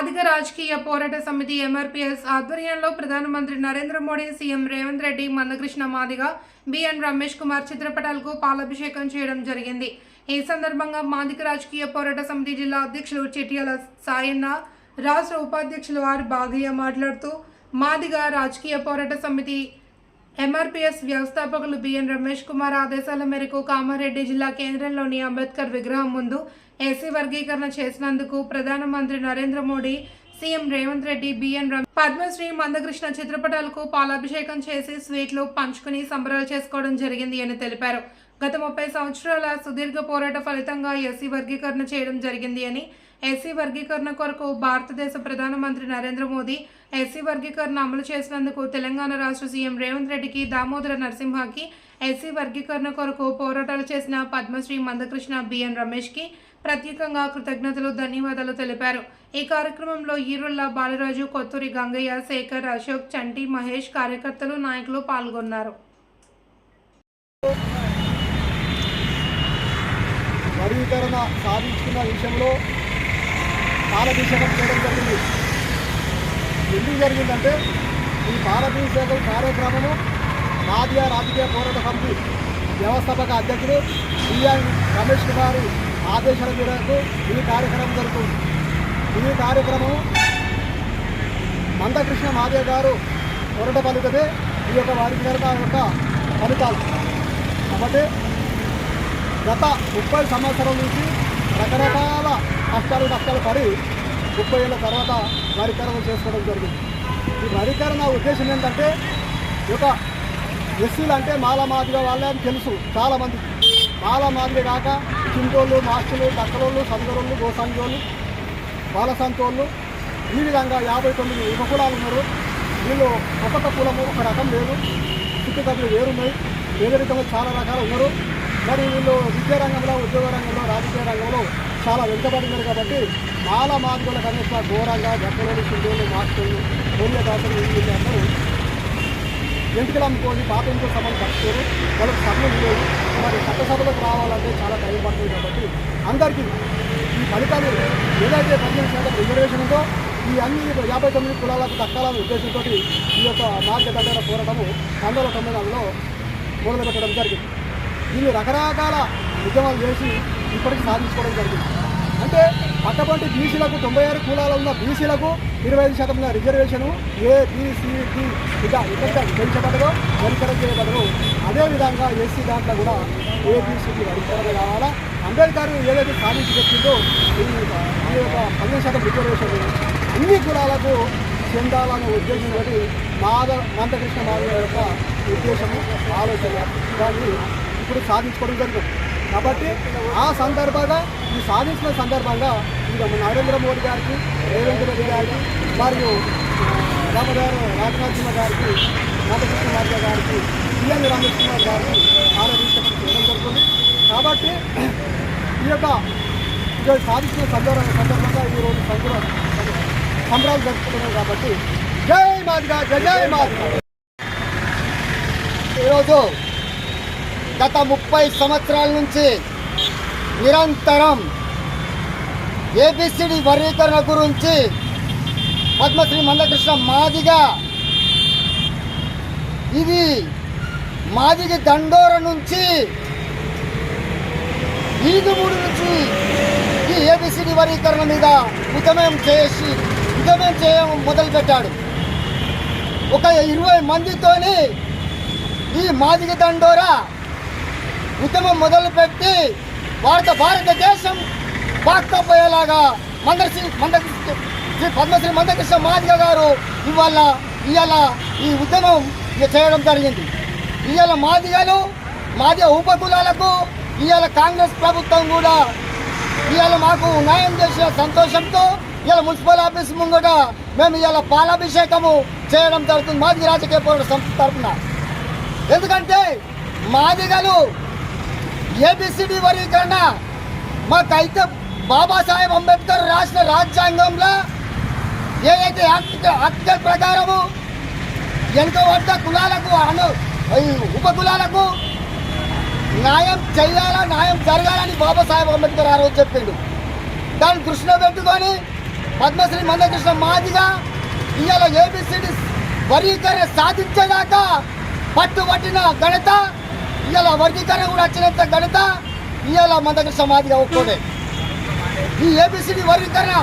మాదిగ రాజకీయ పోరాట సమితి ఎంఆర్పీఎస్ ఆధ్వర్యంలో ప్రధానమంత్రి నరేంద్ర మోడీ సీఎం రేవంత్ రెడ్డి మందకృష్ణ మాదిగ బిఎన్ రమేష్ కుమార్ చిత్రపటాలకు పాలాభిషేకం చేయడం జరిగింది. ఈ సందర్భంగా మాదిక రాజకీయ పోరాట సమితి జిల్లా అధ్యక్షులు చిట్యాల సాయన్న రాష్ట్ర ఉపాధ్యక్షులు ఆర్ బాగయ్య మాట్లాడుతూ మాదిగ రాజకీయ పోరాట సమితి ఎంఆర్పీఎస్ వ్యవస్థాపకులు బిఎన్ రమేష్ కుమార్ ఆదేశాల మేరకు కామారెడ్డి జిల్లా కేంద్రంలోని అంబేద్కర్ విగ్రహం ముందు ఎస్సీ వర్గీకరణ చేసినందుకు ప్రధానమంత్రి నరేంద్ర మోడీ సీఎం రేవంత్ రెడ్డి బిఎన్ పద్మశ్రీ మందకృష్ణ చిత్రపటాలకు పాలాభిషేకం చేసి స్వీట్లు పంచుకుని సంబరాలు చేసుకోవడం జరిగింది అని తెలిపారు. గత ముప్పై సంవత్సరాల సుదీర్ఘ పోరాట ఫలితంగా ఎస్సీ వర్గీకరణ చేయడం జరిగింది అని ఎస్సీ వర్గీకరణ కొరకు భారతదేశ ప్రధానమంత్రి నరేంద్ర మోదీ ఎస్సీ వర్గీకరణ అమలు చేసినందుకు తెలంగాణ రాష్ట్ర సీఎం రేవంత్ రెడ్డికి దామోదర నరసింహకి ఎస్సీ వర్గీకరణ కొరకు పోరాటాలు చేసిన పద్మశ్రీ మందకృష్ణ బిఎన్ రమేష్కి ప్రత్యేకంగా కృతజ్ఞతలు ధన్యవాదాలు తెలిపారు. ఈ కార్యక్రమంలో ఈరుల్లా బాలరాజు కొత్తూరి గంగయ్య శేఖర్ అశోక్ చంటి మహేష్ కార్యకర్తలు నాయకులు పాల్గొన్నారు. వర్గీకరణ సాధించుకున్న విషయంలో పాలభిషేకం చేయడం జరిగింది. ఎందుకు జరిగిందంటే ఈ పాలభిషేకం కార్యక్రమము మాదియా రాజకీయ పోరాట సమితి వ్యవస్థాపక అధ్యక్షుడు బిఎన్ రమేష్ కుమార్ ఆదేశాల మేరకు ఈ కార్యక్రమం జరుగుతుంది. ఈ కార్యక్రమం మందకృష్ణ మాదియ గారు పోరాట ఫలితమే ఈ యొక్క వర్గీకరణ యొక్క ఫలితాలు. కాబట్టి గత ముప్పై సంవత్సరాల నుంచి రకరకాల కష్టాలు కష్టాలు పడి ముప్పై ఏళ్ళ తర్వాత వరికరణ చేసుకోవడం జరిగింది. ఈ వరికరణ ఉద్దేశం ఏంటంటే ఒక ఎస్సీలు అంటే మాల మాదిగా వాళ్ళే అని తెలుసు చాలామంది. మాల మాదిగా కాక చింటోళ్ళు మాస్టులు దక్కలోళ్ళు సంగరోళ్ళు గోసంజోళ్ళు బాలసంతోళ్ళు ఈ విధంగా యాభై తొమ్మిది ఉపకులాలు ఉన్నారు. వీళ్ళు ఒక్కొక్క కులము ఒక రకం లేదు. చుట్టుపక్కల వేరున్నాయి పేదరికంలో చాలా రకాలు ఉన్నారు. మరి వీళ్ళు విద్యారంగంలో ఉద్యోగ రంగంలో రాజకీయ రంగంలో చాలా వెనుకబడినారు కాబట్టి చాలా మాదిగల కనీస ఘోరంగా గట్టలోని సింధువులు మాస్టర్లు పుణ్యదాతలు వీళ్ళందరూ ఎంటికలు అమ్ముకొని పాత ఇంట్లో సభలు కట్టుకోరు వాళ్ళకి సభలు లేవు. మరి చట్టసభలకు రావాలంటే చాలా టైం పడుతుంది కాబట్టి అందరికీ ఈ ఫలితాలు ఏదైతే పదిహేను శాతం రిజర్వేషన్ ఉందో ఈ అన్ని యాభై తొమ్మిది కులాలకు దక్కాలనే ఉద్దేశంతో ఈ యొక్క మార్గ దండన పోరాటము పంతొమ్మిది వందల తొంభై నాలుగులో మొదలుపెట్టడం జరిగింది. దీన్ని రకరకాల ఉద్యమాలు చేసి ఇప్పటికి సాధించుకోవడం జరిగింది. అంటే అటువంటి బీసీలకు తొంభై ఆరు కులాలు ఉన్న బీసీలకు ఇరవై ఐదు శాతం రిజర్వేషను ఏ బీసీ ఇక ఇక్కడ పెంచబడదో వరికరణ చేయబడదు. అదేవిధంగా ఎస్సీ దాంట్లో కూడా ఏ బీసీకి వరికరణ కావాలా? అంబేద్కర్ ఏదైతే సాధించి చెప్పిందో ఈ యొక్క పదిహేను శాతం రిజర్వేషన్ అన్ని కులాలకు చెందాలనే ఉద్దేశం ఒకటి మాధ మందకృష్ణ మాధవ యొక్క ఉద్దేశము ఆలోచన. దాన్ని ఇప్పుడు సాధించుకోవడం జరుగుతుంది. కాబట్టి ఆ సందర్భంగా ఈ సాధించిన సందర్భంగా ఇక నరేంద్ర మోడీ గారికి రేవంత్ రెడ్డి గారికి మరియు రామగారు రాజ్నాథ్ గారికి మందకృష్ణ మాధవ గారికి పిఎన్ రమేష్ కుమార్ గారికి ఆరాధించడం చేయడం జరుగుతుంది. కాబట్టి ఈ యొక్క సాధించిన సందర్భ సందర్భంగా ఈరోజు సంబర సంబరాలు జరుపుతున్నాం కాబట్టి జై మాదిగా జై జై మాదిగా. ఈరోజు గత ముప్పై సంవత్సరాల నుంచి నిరంతరం ఏబిసిడి వర్గీకరణ గురించి పద్మశ్రీ మందకృష్ణ మాదిగా ఇది మాదిగ దండోర నుంచి ఈదుమూడి నుంచి ఈ ఏబిసిడి వర్గీకరణ మీద ఉద్యమం చేసి ఉద్యమం చేయడం మొదలుపెట్టాడు. ఒక ఇరవై మందితోని ఈ మాదిగ దండోరా ఉద్యమం మొదలుపెట్టి భారత భారతదేశం పాకపోయేలాగా మందశ్రీ మందకృష్ణ శ్రీ పద్మశ్రీ మందకృష్ణ మాదిగ గారు ఇవాళ ఇవాళ ఈ ఉద్యమం చేయడం జరిగింది. ఇవాళ మాదిగలు మాదిగ ఉపకులాలకు ఇవాళ కాంగ్రెస్ ప్రభుత్వం కూడా ఇవాళ మాకు న్యాయం చేసిన సంతోషంతో ఇవాళ మున్సిపల్ ఆఫీస్ ముంగట మేము ఇవాళ పాలాభిషేకము చేయడం జరుగుతుంది. మాదిగ రాజకీయ పోరాట సంస్థ తరఫున. ఎందుకంటే మాదిగలు ఏబిసిడి వర్గీకరణ. మాకైతే బాబాసాహెబ్ అంబేద్కర్ రాసిన రాజ్యాంగంలో ఏదైతే యాక్ట్ ఆర్టికల్ ప్రకారము వెనుకబడ్డ కులాలకు అను ఈ న్యాయం చేయాలా న్యాయం జరగాలని బాబాసాహెబ్ అంబేద్కర్ ఆ రోజు చెప్పిండు. దాన్ని దృష్టిలో పెట్టుకొని పద్మశ్రీ మందకృష్ణ మాదిగా ఇవాళ ఏబిసిడి వర్గీకరణ సాధించేదాకా పట్టుబట్టిన ఘనత ఇవాళ వర్గీకరణ కూడా వచ్చినంత ఘనత ఇవాళ మందగడి సమాధిగా ఒప్పుకోడే ఈ ఏబిసిడి వర్గీకరణ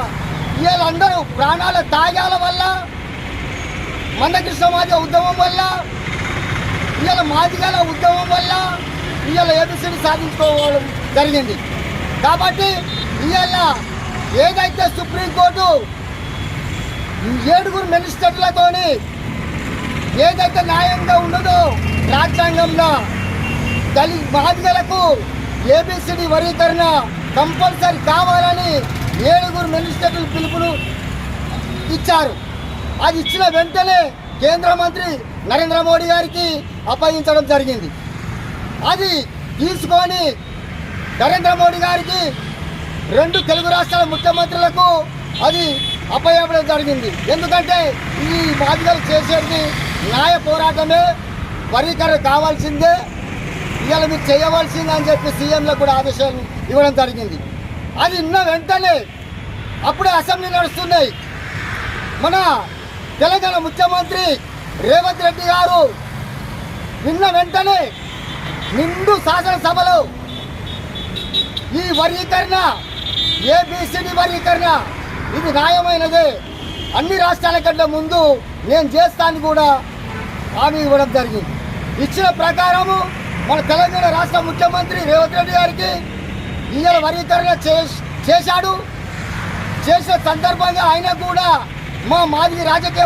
ఇవాళ అందరూ ప్రాణాల త్యాగాల వల్ల మందకృష్ణ సమాధి ఉద్యమం వల్ల ఇవాళ మాదిగల ఉద్యమం వల్ల ఇవాళ ఏబిసిడి సాధించుకోవడం జరిగింది. కాబట్టి ఇవాళ ఏదైతే సుప్రీంకోర్టు ఏడుగురు మినిస్టర్లతోని ఏదైతే న్యాయంగా ఉన్నదో రాజ్యాంగంలో దళి మహిళలకు ఏబిసిడి వర్గీకరణ కంపల్సరీ కావాలని ఏడుగురు మినిస్టర్లు పిలుపులు ఇచ్చారు. అది ఇచ్చిన వెంటనే కేంద్ర మంత్రి నరేంద్ర మోడీ గారికి అప్పగించడం జరిగింది. అది తీసుకొని నరేంద్ర మోడీ గారికి రెండు తెలుగు రాష్ట్రాల ముఖ్యమంత్రులకు అది అప్పయ్యడం జరిగింది. ఎందుకంటే ఈ బాధ్యతలు చేసేది న్యాయ పోరాటమే వర్గీకరణ కావాల్సిందే. ఇవాళ మీరు చేయవలసింది అని చెప్పి సీఎంలకు కూడా ఆదేశాలు ఇవ్వడం జరిగింది. అది ఇన్న వెంటనే అప్పుడే అసెంబ్లీ నడుస్తున్నాయి. మన తెలంగాణ ముఖ్యమంత్రి రేవంత్ రెడ్డి గారు నిన్న వెంటనే నిండు శాసనసభలో ఈ వర్గీకరణ ఏబిసిడి వర్గీకరణ ఇది న్యాయమైనదే. అన్ని రాష్ట్రాల కంటే ముందు నేను చేస్తాను కూడా హామీ ఇవ్వడం జరిగింది. ఇచ్చిన ప్రకారము మన తెలంగాణ రాష్ట్ర ముఖ్యమంత్రి రేవంత్ రెడ్డి గారికి ఇవాళ వర్గీకరణ చేశాడు. చేసిన సందర్భంగా ఆయన కూడా మా మాదిరి రాజకీయ